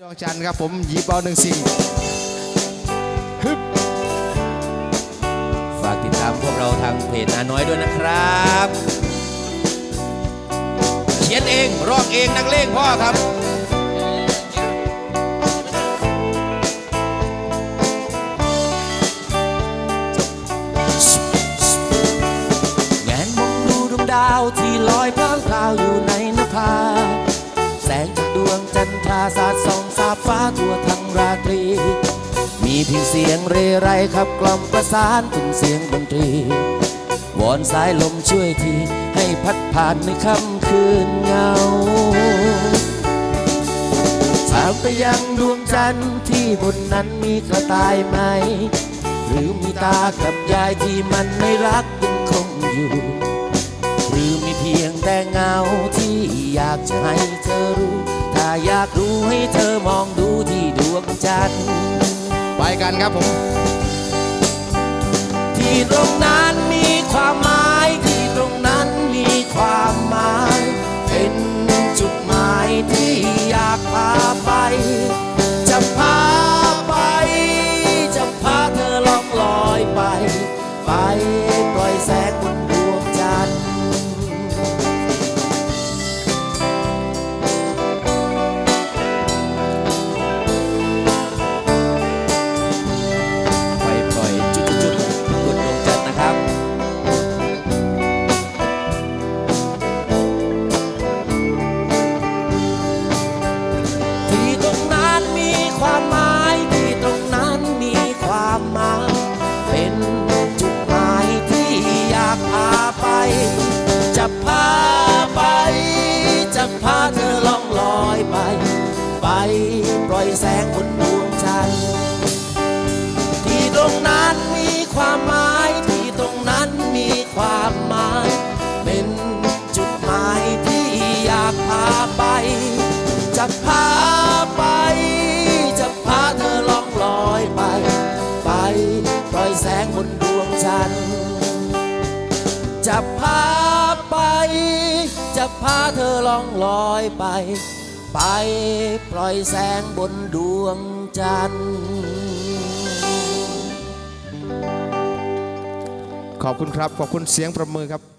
ดวงจันครับผมหยิบเอาหนึ่งสิ่งฝากติดตามพวกเราทางเพจนาน้อยด้วยนะครับ เขียนเองร้องเองนักเลงพ่อครับแงนมองดูดวงดาวที่ลอยพลางพราวอยู่ในนภา แสงจากดวงจันทราสาดส่องสาบฟ้าทั่วทั้งราตรี มีเพียงเสียงเรไรขับกล่อมประสานถึงเสียงดนตรี วอนสายลมช่วยที ให้พัดผ่านในค่ำคืนเงาถามไปยังดวงจันทร์ที่บนนั้นมีกระต่ายไหม หรือมีตากับยายที่มันไม่รักยังคงอยู่ หรือมีเพียงแต่เงาที่อยากจะให้าอยากรู้ให้เธอมองดูที่ดวงจันทร์ไปกันครับผม ที่ตรงนั้นมีความหมายที่ตรงนั้นมีความหมาย เป็นจุดหมายที่อยากพาไป จะพาไป จะพาเธอล่องลอยไป ไป เป็นจุดหมายที่อยากพาไป จะพาไป จะพาเธอล่องลอยไป ไปปล่อยแสงบนดวงจันทร์ที่ตรงนั้นมีความหมาย แสงบนดวงจันทร์จะพาไป จะพาเธอล่องลอยไป ไปปล่อยแสงบนดวงจันทร์ขอบคุณครับ ขอบคุณเสียงประมือครับ